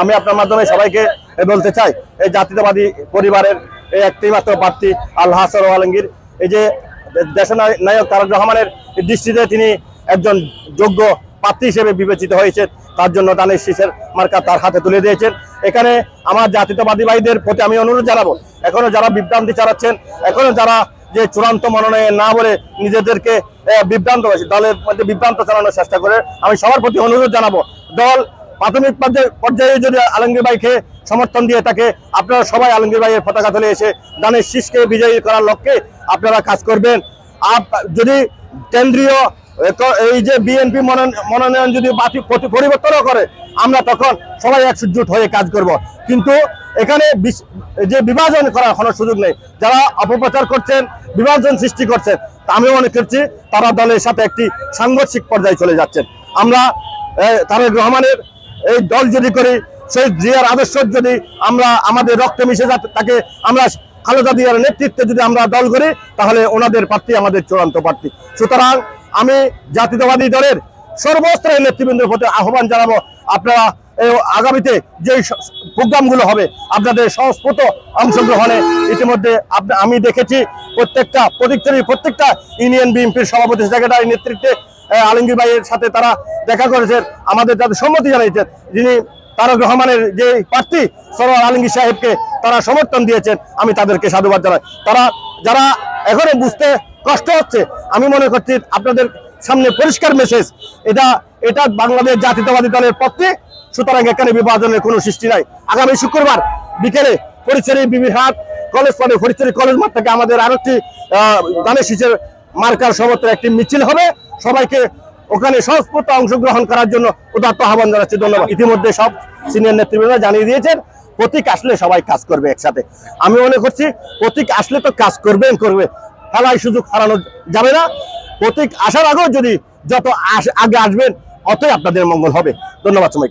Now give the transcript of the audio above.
আমি আপনার মাধ্যমে সবাইকে বলতে চাই, এই জাতীয়তাবাদী পরিবারের এই একটি মাত্র প্রার্থী আল্লাহ হাসান আলমগীর, এই যে দেশের নায়- নায়ক তারক রহমানের দৃষ্টিতে তিনি একজন যোগ্য প্রার্থী হিসেবে বিবেচিত হয়েছেন, তার জন্য দানের শীষের মার্কা তার হাতে তুলে দিয়েছেন। এখানে আমার জাতীয়তাবাদী ভাইদের প্রতি আমি অনুরোধ জানাব, এখনও যারা বিভ্রান্তি চালাচ্ছেন, এখনও যারা যে চূড়ান্ত মনোনয়ন না বলে নিজেদেরকে বিভ্রান্ত হয়েছে দলের মধ্যে বিভ্রান্ত চালানোর চেষ্টা করে, আমি সবার প্রতি অনুরোধ জানাব, দল প্রাথমিক পর্যায়ে- যদি আলমগীর ভাইকে সমর্থন দিয়ে থাকে, আপনারা সবাই আলমগীর ভাইয়ের পতাকা তুলে এসে দানের শীষকে বিজয়ী করার লক্ষ্যে আপনারা কাজ করবেন। আপ- যদি কেন্দ্রীয় এই যে বিএনপি মনোনয়ন যদি পরি- পরিবর্তনও করে, আমরা তখন সবাই একজুট হয়ে কাজ করব। কিন্তু এখানে যে বিভাজন করার কোনো সুযোগ নেই। যারা অপপ্রচার করছেন, বিভাজন সৃষ্টি করছেন, তা আমিও মনে করছি তারা দলের সাথে একটি সাংঘর্ষিক পর্যায়ে চলে যাচ্ছেন। আমরা তারেক রহমানের এই দল যদি করি, সেই জিয়ার আদর্শ যদি আমরা আমাদের রক্তে মিশে যাতে তাকে আমরা খালেদা জিয়ার নেতৃত্বে যদি আমরা দল করি, তাহলে ওনাদের প্রার্থী আমাদের চূড়ান্ত প্রার্থী। সুতরাং আমি জাতীয়তাবাদী দলের সর্বস্তরের নেতৃবৃন্দের প্রতি আহ্বান জানাব। আপনারা আগামীতে যে প্রোগ্রামগুলো হবে, আপনাদের সংস্কৃত অংশগ্রহণে ইতিমধ্যে আমি দেখেছি প্রত্যেকটা প্রতিষ্ঠানের প্রত্যেকটা ইউনিয়ন বিএনপির সভাপতি সেক্রেটারি নেতৃত্বে আলমগীর ভাইয়ের সাথে তারা দেখা করেছেন, আমাদের যাদের সম্মতি জানিয়েছেন যিনি তারক রহমানের যে প্রার্থী, সরোয়ার আলমগীর সাহেবকে তারা সমর্থন দিয়েছেন, আমি তাদেরকে সাধুবাদ জানাই। তারা, যারা এখনও বুঝতে কষ্ট হচ্ছে, আমি মনে করছি আপনাদের সামনে পরিষ্কার মেসেজ এটা এটা বাংলাদেশ জাতীয়তাবাদী দলের পক্ষে, সুতরাং এখানে বিভাজনের কোনো সৃষ্টি নাই। আগামী শুক্রবার বিকেলে ফরিচেরি বিবিহাট কলেজ পরে ফরিচেরি কলেজ মাঠ থেকে আমাদের আরেকটি দানের শীষের মার্কার সমর্থন একটি মিছিল হবে। সবাইকে ওখানে সংস্কৃত অংশগ্রহণ করার জন্য উদাত্ত আহ্বান জানাচ্ছি। ধন্যবাদ। ইতিমধ্যে সব সিনিয়র নেতৃবৃন্দ জানিয়ে দিয়েছেন, প্রতীক আসলে সবাই কাজ করবে একসাথে। আমি মনে করছি, প্রতীক আসলে তো কাজ করবেন করবে। খেলায় সুযোগ হারানো যাবে না। প্রতীক আসার আগেও যদি যত আগে আসবেন, অতই আপনাদের মঙ্গল হবে। ধন্যবাদ সময়